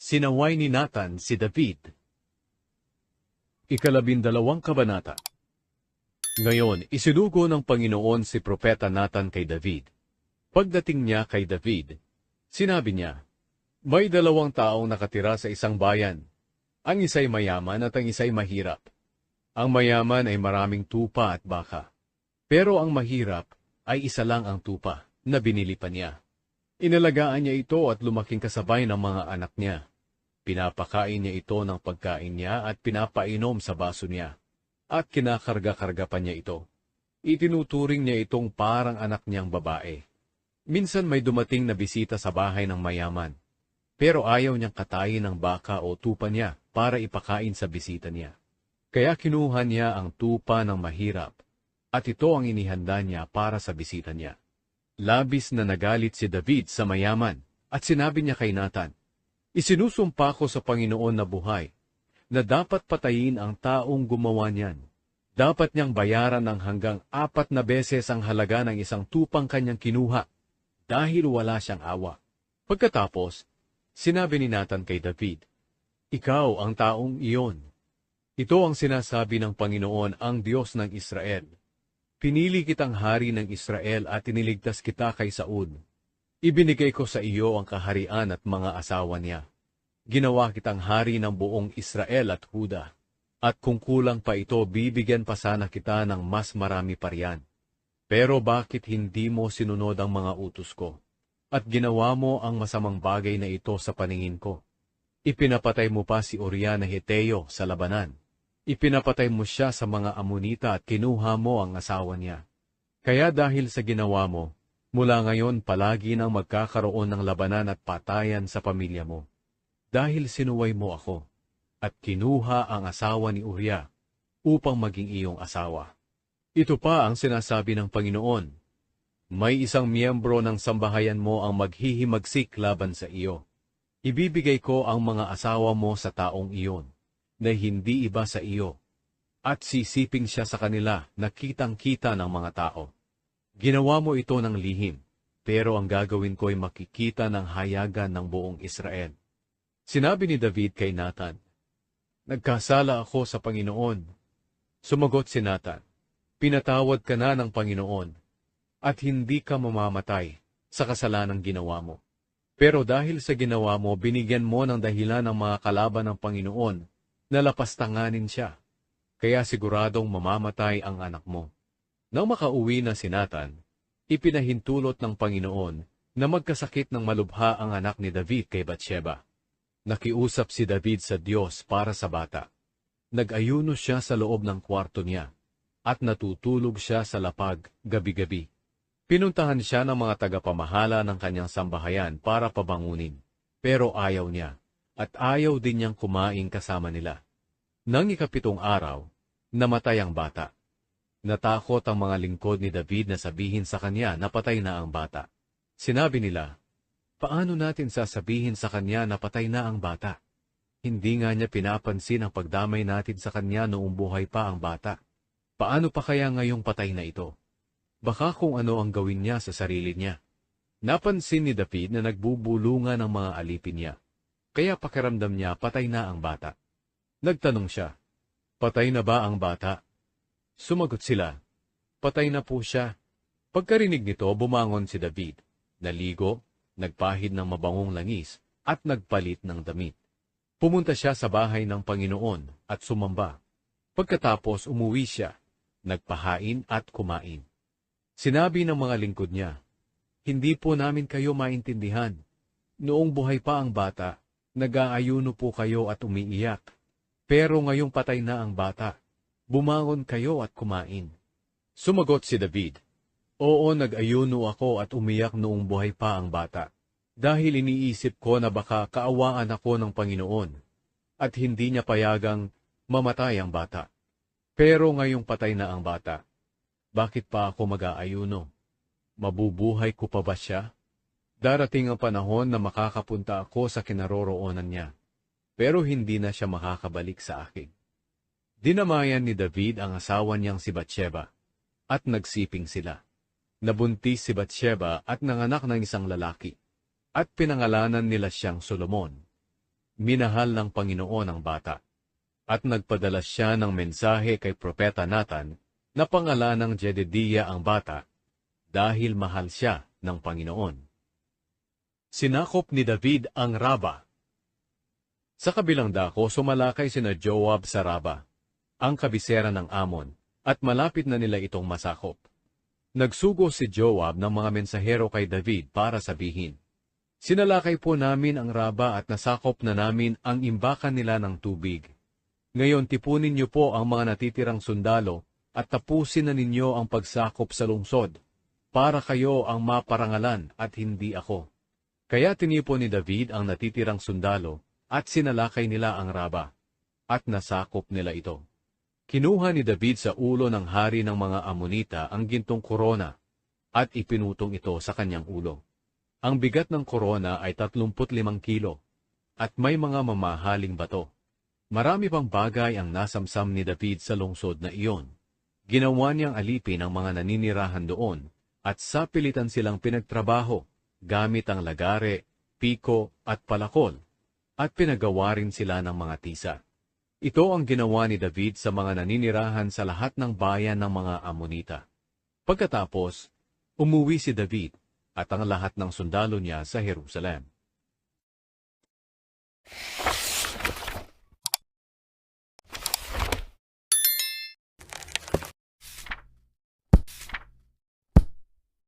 Sinaway ni Nathan si David. Ikalabindalawang kabanata Ngayon, isinugo ng Panginoon si Propeta Nathan kay David. Pagdating niya kay David, sinabi niya, May dalawang taong nakatira sa isang bayan. Ang isa'y mayaman at ang isa'y mahirap. Ang mayaman ay maraming tupa at baka. Pero ang mahirap ay isa lang ang tupa na binili pa niya. Inalagaan niya ito at lumaking kasabay ng mga anak niya. Pinapakain niya ito ng pagkain niya at pinapainom sa baso niya. At kinakarga-karga pa niya ito. Itinuturing niya itong parang anak niyang babae. Minsan may dumating na bisita sa bahay ng mayaman. Pero ayaw niyang katayin ng baka o tupa niya para ipakain sa bisita niya. Kaya kinuha niya ang tupa ng mahirap at ito ang inihanda niya para sa bisita niya. Labis na nagalit si David sa mayaman at sinabi niya kay Nathan, Isinusumpa ko sa Panginoon na buhay na dapat patayin ang taong gumawa niyan. Dapat niyang bayaran ng hanggang apat na beses ang halaga ng isang tupang kanyang kinuha dahil wala siyang awa. Pagkatapos, sinabi ni Nathan kay David, Ikaw ang taong iyon. Ito ang sinasabi ng Panginoon ang Diyos ng Israel. Pinili kitang hari ng Israel at tiniligtas kita kay Saud. Ibinigay ko sa iyo ang kaharian at mga asawa niya. Ginawa kitang hari ng buong Israel at Huda. At kung kulang pa ito, bibigyan pa sana kita ng mas marami pa riyan. Pero bakit hindi mo sinunod ang mga utos ko? At ginawa mo ang masamang bagay na ito sa paningin ko. Ipinapatay mo pa si Uriah na Heteo sa labanan. Ipinapatay mo siya sa mga Amonita at kinuha mo ang asawa niya. Kaya dahil sa ginawa mo, mula ngayon palagi nang magkakaroon ng labanan at patayan sa pamilya mo. Dahil sinuway mo ako, at kinuha ang asawa ni Uriah upang maging iyong asawa. Ito pa ang sinasabi ng Panginoon. May isang miyembro ng sambahayan mo ang maghihimagsik laban sa iyo. Ibibigay ko ang mga asawa mo sa taong iyon, na hindi iba sa iyo, at sisiping siya sa kanila na kitang-kita ng mga tao. Ginawa mo ito ng lihim, pero ang gagawin ko ay makikita ng hayagan ng buong Israel. Sinabi ni David kay Nathan, Nagkasala ako sa Panginoon. Sumagot si Nathan, Pinatawad ka na ng Panginoon, at hindi ka mamamatay sa kasalanang ginawa mo. Pero dahil sa ginawa mo, binigyan mo ng dahilan ng mga kalaban ng Panginoon na lapastanganin siya. Kaya siguradong mamamatay ang anak mo. Nang makauwi na si Nathan, ipinahintulot ng Panginoon na magkasakit ng malubha ang anak ni David kay Bathsheba. Nakiusap si David sa Diyos para sa bata. Nag-ayuno siya sa loob ng kwarto niya, at natutulog siya sa lapag gabi-gabi. Pinuntahan siya ng mga tagapamahala ng kanyang sambahayan para pabangunin, pero ayaw niya, at ayaw din niyang kumain kasama nila. Nang ikapitong araw, namatay ang bata. Natakot ang mga lingkod ni David na sabihin sa kanya na patay na ang bata. Sinabi nila, Paano natin sasabihin sa kanya na patay na ang bata? Hindi nga niya pinapansin ang pagdamay natin sa kanya noong buhay pa ang bata. Paano pa kaya ngayong patay na ito? Baka kung ano ang gawin niya sa sarili niya. Napansin ni David na nagbubulungan ang mga alipin niya. Kaya pakiramdam niya patay na ang bata. Nagtanong siya, Patay na ba ang bata? Sumagot sila, Patay na po siya. Pagkarinig nito, bumangon si David. Naligo, nagpahid ng mabangong langis, at nagpalit ng damit. Pumunta siya sa bahay ng Panginoon at sumamba. Pagkatapos umuwi siya, nagpahain at kumain. Sinabi ng mga lingkod niya, Hindi po namin kayo maintindihan. Noong buhay pa ang bata, nag-aayuno po kayo at umiiyak. Pero ngayong patay na ang bata, bumangon kayo at kumain. Sumagot si David, Oo, nag-ayuno ako at umiyak noong buhay pa ang bata. Dahil iniisip ko na baka kaawaan ako ng Panginoon at hindi niya payagang mamatay ang bata. Pero ngayong patay na ang bata, bakit pa ako mag-aayuno? Mabubuhay ko pa ba siya? Darating ang panahon na makakapunta ako sa kinaroroonan niya, pero hindi na siya makakabalik sa akin. Dinamayan ni David ang asawa niyang si Bathsheba, at nagsiping sila. Nabuntis si Bathsheba at nanganak ng isang lalaki, at pinangalanan nila siyang Solomon. minahal ng Panginoon ang bata. At nagpadala siya ng mensahe kay Propeta Nathan na pangalan ng Jedediah ang bata dahil mahal siya ng Panginoon. Sinakop ni David ang Raba. Sa kabilang dako, sumalakay sina Joab sa Raba, ang kabisera ng Amon, at malapit na nila itong masakop. Nagsugo si Joab ng mga mensahero kay David para sabihin, Sinalakay po namin ang Raba at nasakop na namin ang imbakan nila ng tubig. Ngayon tipunin niyo po ang mga natitirang sundalo at tapusin na ninyo ang pagsakop sa lungsod, para kayo ang maparangalan at hindi ako. Kaya tinipon ni David ang natitirang sundalo at sinalakay nila ang Raba, at nasakop nila ito. Kinuha ni David sa ulo ng hari ng mga Amonita ang gintong korona at ipinutong ito sa kanyang ulo. Ang bigat ng korona ay 35 kilo at may mga mamahaling bato. Marami pang bagay ang nasamsam ni David sa lungsod na iyon. Ginawa niyang alipin ang mga naninirahan doon at sapilitan silang pinagtrabaho gamit ang lagare, piko at palakol at pinagawa rin sila ng mga tisa. Ito ang ginawa ni David sa mga naninirahan sa lahat ng bayan ng mga Amonita. Pagkatapos, umuwi si David at ang lahat ng sundalo niya sa Jerusalem.